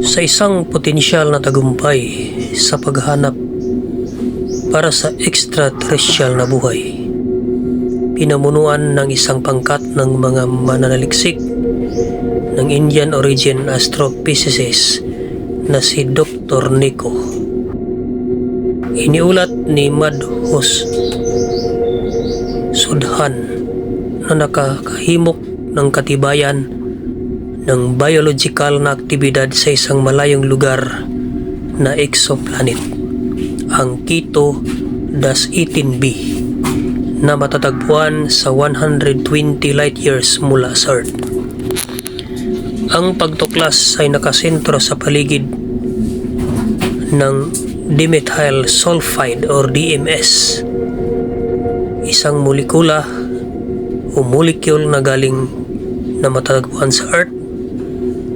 Sa isang potensyal na tagumpay sa paghanap para sa extraterrestrial na buhay, pinamunuan ng isang pangkat ng mga mananaliksik ng Indian origin astrophysicist na si Dr. Nico. Iniulat ni Madhus Sudhan na nakakahimok ng katibayan ng biological na aktibidad sa isang malayong lugar na exoplanet, ang Quito Das 18b na matatagpuan sa 120 light years mula sa Earth. Ang pagtuklas ay nakasentro sa paligid ng dimethyl sulfide or DMS, isang molekula o molecule na galing na matatagpuan sa Earth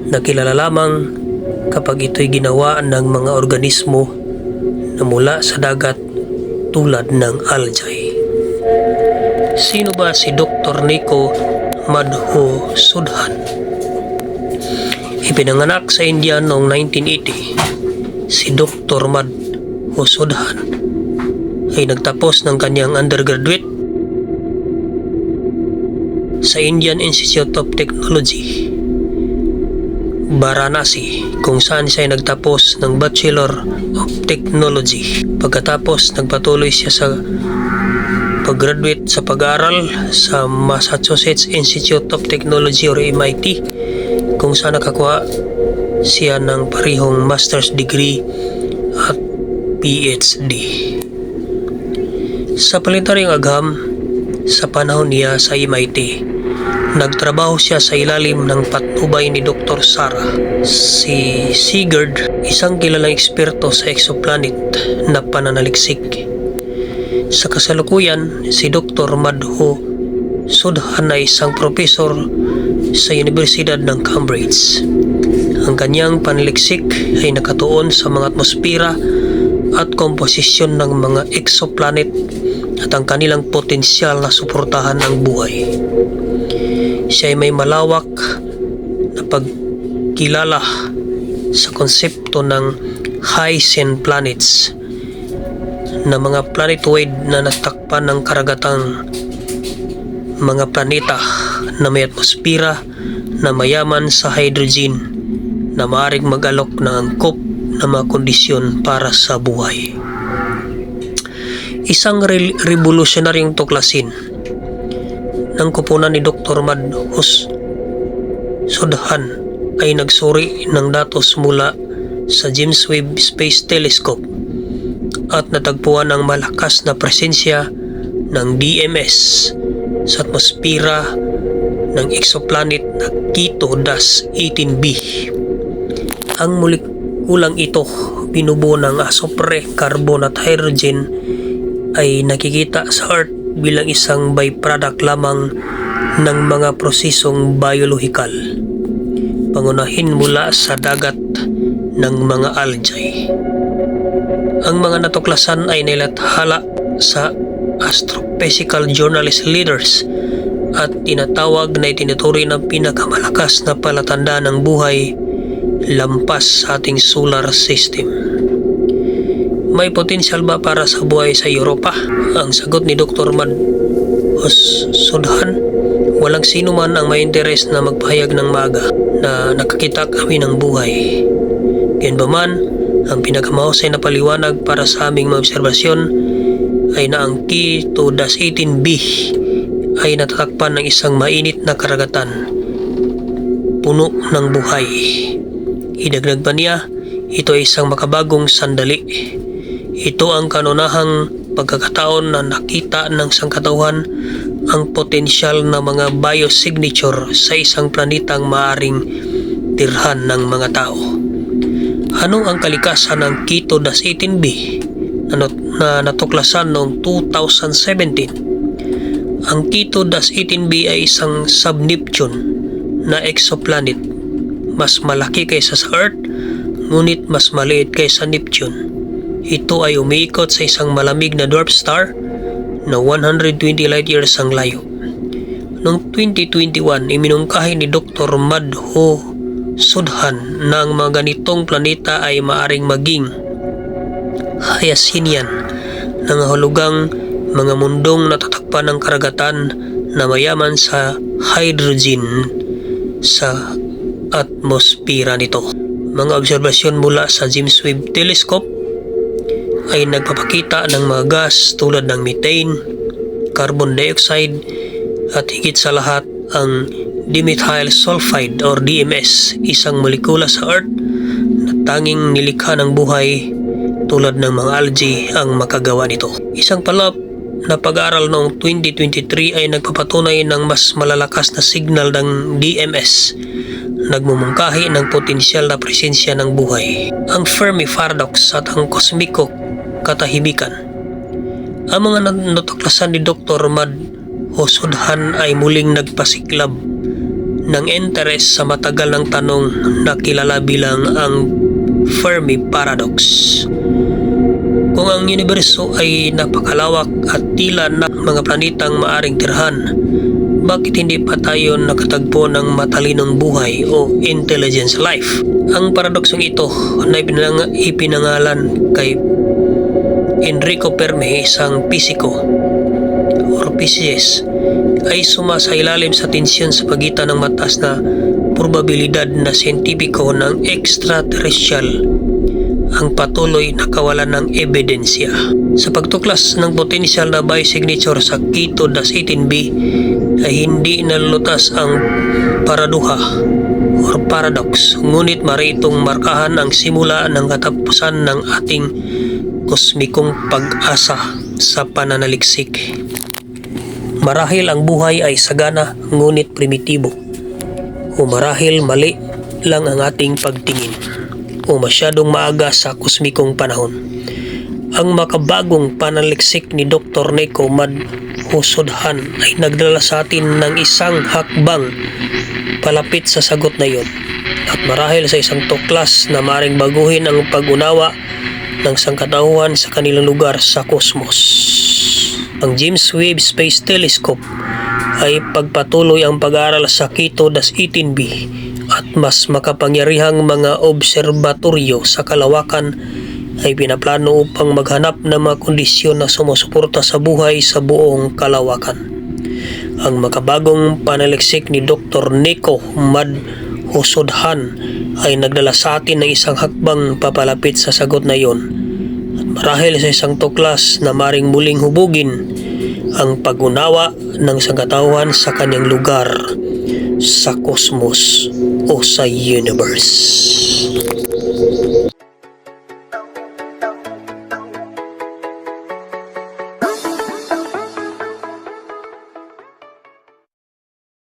na kilala lamang kapag ito'y ginawa ng mga organismo na mula sa dagat tulad ng algae. Sino ba si Dr. Nico Madho Sudhan? Ipinanganak sa India noong 1980, si Dr. Madho Sudhan ay nagtapos ng kanyang undergraduate sa Indian Institute of Technology Varanasi kung saan siya ay nagtapos ng Bachelor of Technology. Pagkatapos nagpatuloy siya sa pag-graduate sa pag-aaral sa Massachusetts Institute of Technology or MIT kung saan nakakuha siya ng parihong master's degree at PhD. Sa planetaryong agham, sa panahon niya sa MIT, nagtrabaho siya sa ilalim ng patnubay ni Dr. Sarah. Si Sigurd, isang kilalang eksperto sa exoplanet na pananaliksik. Sa kasalukuyan, si Dr. Madho Sudhan ay isang profesor sa Universidad ng Cambridge. Ang kanyang panaliksik ay nakatuon sa mga atmosfera at komposisyon ng mga exoplanet at ang kanilang potensyal na suportahan ang buhay. Siya ay may malawak na pagkilala sa konsepto ng high-sen planets na mga planetoid na natakpan ng karagatang mga planeta na may atmosfera na mayaman sa hydrogen na maaaring mag-alok ng angkop na mga kondisyon para sa buhay. Isang re- revolusyonaryong tuklasin ng kupunan ni Dr. Madhus Sudhan ay nagsuri ng datos mula sa James Webb Space Telescope at natagpuan ang malakas na presensya ng DMS sa atmosfera ng exoplanet na Quito Das 18b. Ang molekulang ito binubuo ng asopre, carbon at hydrogen ay nakikita sa Earth bilang isang byproduct lamang ng mga prosesong biolohikal. Pangunahin mula sa dagat ng mga algae. Ang mga natuklasan ay nilathala sa Astrophysical Journalist Leaders at tinatawag na itinuturi ng pinakamalakas na palatanda ng buhay lampas sa ating solar system. May potensyal ba para sa buhay sa Europa? Ang sagot ni Dr. Mad Sudhan, walang sino man ang may interes na magpahayag ng maga na nakakita kami ng buhay. Yan ba man, ang pinakamahusay na paliwanag para sa aming mga obserbasyon ay na ang Quito Das 18b ay natatakpan ng isang mainit na karagatan puno ng buhay. Idagdag pa niya, ito ay isang makabagong sandali. Ito ang kanunahang pagkakataon na nakita ng sangkatauhan ang potensyal na mga biosignature sa isang planetang maaring tirhan ng mga tao. Ano ang kalikasan ng Das 18b na, na natuklasan noong 2017? Ang Das 18b ay isang sub-Neptune na exoplanet mas malaki kaysa sa Earth ngunit mas maliit kaysa Neptune. Ito ay umiikot sa isang malamig na dwarf star na 120 light years ang layo. Noong 2021, iminungkahi ni Dr. Madho sudhan na ang mga ganitong planeta ay maaring maging hayasinian ng hulugang mga mundong natatakpan ng karagatan na mayaman sa hydrogen sa atmosphere nito. Mga obserbasyon mula sa James Webb Telescope ay nagpapakita ng mga gas tulad ng methane, carbon dioxide at higit sa lahat ang dimethyl sulfide or DMS, isang molekula sa Earth na tanging nilikha ng buhay tulad ng mga algae ang makagawa nito. Isang palap na pag-aaral noong 2023 ay nagpapatunay ng mas malalakas na signal ng DMS nagmumungkahi ng potensyal na presensya ng buhay. Ang Fermi Paradox at ang kosmiko katahimikan. Ang mga natuklasan ni Dr. Mad Hosudhan ay muling nagpasiklab ng interes sa matagal ng tanong na kilala bilang ang Fermi Paradox. Kung ang universo ay napakalawak at tila na mga planetang maaring tirhan, bakit hindi pa tayo nakatagpo ng matalinong buhay o intelligence life? Ang paradoksong ito na ipinang, ipinangalan kay Enrico Fermi, isang pisiko or PCS, ay sumasailalim sa tensyon sa pagitan ng mataas na probabilidad na siyentipiko ng extraterrestrial ang patuloy na kawalan ng ebidensya. Sa pagtuklas ng potensyal na biosignature sa Keto-18b ay hindi nalulutas ang paraduha or paradox ngunit maritong markahan ang simula ng katapusan ng ating kosmikong pag-asa sa pananaliksik. Marahil ang buhay ay sagana ngunit primitibo o marahil mali lang ang ating pagtingin o masyadong maaga sa kosmikong panahon. Ang makabagong panaliksik ni Dr. Neko Mad Husodhan ay nagdala sa atin ng isang hakbang palapit sa sagot na iyon at marahil sa isang tuklas na maring baguhin ang pag-unawa ng sangkatauhan sa kanilang lugar sa kosmos. Ang James Webb Space Telescope ay pagpatuloy ang pag-aaral sa Keto-18b at mas makapangyarihang mga obserbatoryo sa kalawakan ay pinaplano upang maghanap ng mga kondisyon na sumusuporta sa buhay sa buong kalawakan. Ang makabagong panaliksik ni Dr. Nico Mad Husodhan ay nagdala sa atin ng isang hakbang papalapit sa sagot na iyon. At marahil sa isang tuklas na maring muling hubugin ang pag-unawa ng sangkatauhan sa kanyang lugar sa kosmos o sa universe.